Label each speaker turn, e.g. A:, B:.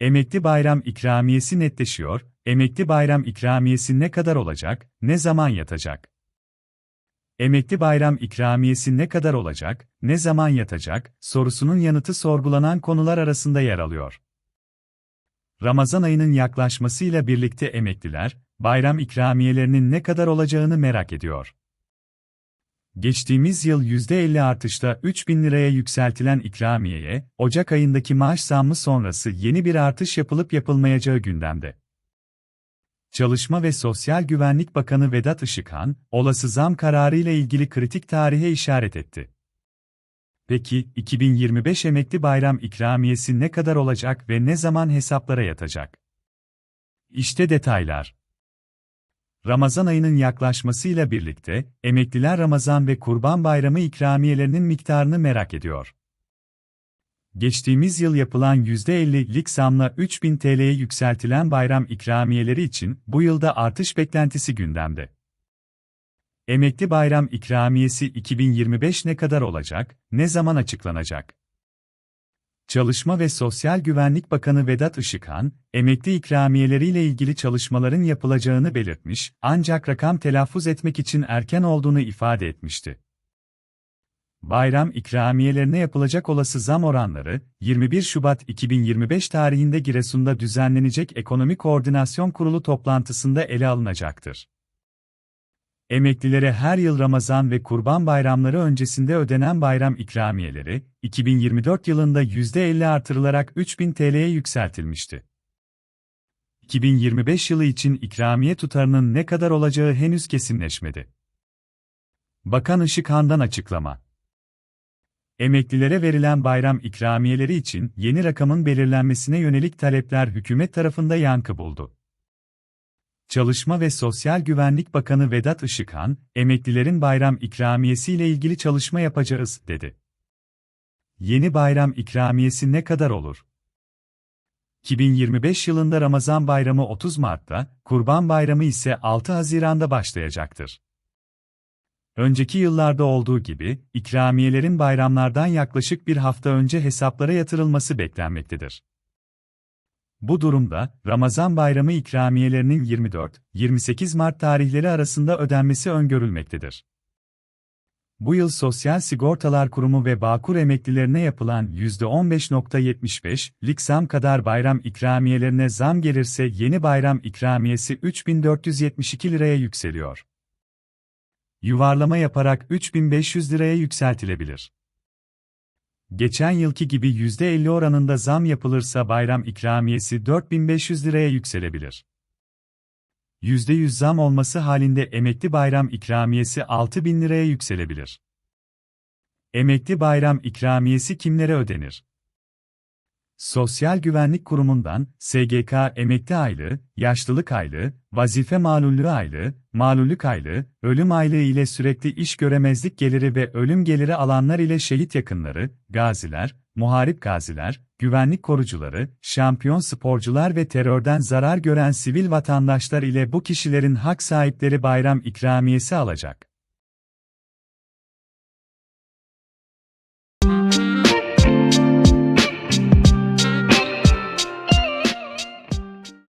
A: Emekli bayram ikramiyesi netleşiyor, emekli bayram ikramiyesi ne kadar olacak, ne zaman yatacak? Emekli bayram ikramiyesi ne kadar olacak, ne zaman yatacak, sorusunun yanıtı sorgulanan konular arasında yer alıyor. Ramazan ayının yaklaşmasıyla birlikte emekliler, bayram ikramiyelerinin ne kadar olacağını merak ediyor. Geçtiğimiz yıl %50 artışla 3 bin liraya yükseltilen ikramiyeye, Ocak ayındaki maaş zammı sonrası yeni bir artış yapılıp yapılmayacağı gündemde. Çalışma ve Sosyal Güvenlik Bakanı Vedat Işıkhan, olası zam kararı ile ilgili kritik tarihe işaret etti. Peki, 2025 emekli bayram ikramiyesi ne kadar olacak ve ne zaman hesaplara yatacak? İşte detaylar. Ramazan ayının yaklaşmasıyla birlikte, emekliler Ramazan ve Kurban Bayramı ikramiyelerinin miktarını merak ediyor. Geçtiğimiz yıl yapılan %50'lik zamla 3000 TL'ye yükseltilen bayram ikramiyeleri için bu yılda artış beklentisi gündemde. Emekli bayram ikramiyesi 2025 ne kadar olacak, ne zaman açıklanacak? Çalışma ve Sosyal Güvenlik Bakanı Vedat Işıkhan, emekli ikramiyeleriyle ilgili çalışmaların yapılacağını belirtmiş, ancak rakam telaffuz etmek için erken olduğunu ifade etmişti. Bayram ikramiyelerine yapılacak olası zam oranları, 21 Şubat 2025 tarihinde Giresun'da düzenlenecek Ekonomi Koordinasyon Kurulu toplantısında ele alınacaktır. Emeklilere her yıl Ramazan ve Kurban bayramları öncesinde ödenen bayram ikramiyeleri, 2024 yılında %50 artırılarak 3000 TL'ye yükseltilmişti. 2025 yılı için ikramiye tutarının ne kadar olacağı henüz kesinleşmedi. Bakan Işıkhan'dan açıklama. Emeklilere verilen bayram ikramiyeleri için yeni rakamın belirlenmesine yönelik talepler hükümet tarafında yankı buldu. Çalışma ve Sosyal Güvenlik Bakanı Vedat Işıkhan, emeklilerin bayram ikramiyesiyle ilgili çalışma yapacağız, dedi. Yeni bayram ikramiyesi ne kadar olur? 2025 yılında Ramazan Bayramı 30 Mart'ta, Kurban Bayramı ise 6 Haziran'da başlayacaktır. Önceki yıllarda olduğu gibi, ikramiyelerin bayramlardan yaklaşık bir hafta önce hesaplara yatırılması beklenmektedir. Bu durumda, Ramazan bayramı ikramiyelerinin 24-28 Mart tarihleri arasında ödenmesi öngörülmektedir. Bu yıl Sosyal Sigortalar Kurumu ve Bağkur emeklilerine yapılan %15.75'lik zam kadar bayram ikramiyelerine zam gelirse yeni bayram ikramiyesi 3472 liraya yükseliyor. Yuvarlama yaparak 3500 liraya yükseltilebilir. Geçen yılki gibi %50 oranında zam yapılırsa bayram ikramiyesi 4500 liraya yükselebilir. %100 zam olması halinde emekli bayram ikramiyesi 6000 liraya yükselebilir. Emekli bayram ikramiyesi kimlere ödenir? Sosyal Güvenlik Kurumu'ndan SGK emekli aylığı, yaşlılık aylığı, vazife malullüğü aylığı, malullük aylığı, ölüm aylığı ile sürekli iş göremezlik geliri ve ölüm geliri alanlar ile şehit yakınları, gaziler, muharip gaziler, güvenlik korucuları, şampiyon sporcular ve terörden zarar gören sivil vatandaşlar ile bu kişilerin hak sahipleri bayram ikramiyesi alacak.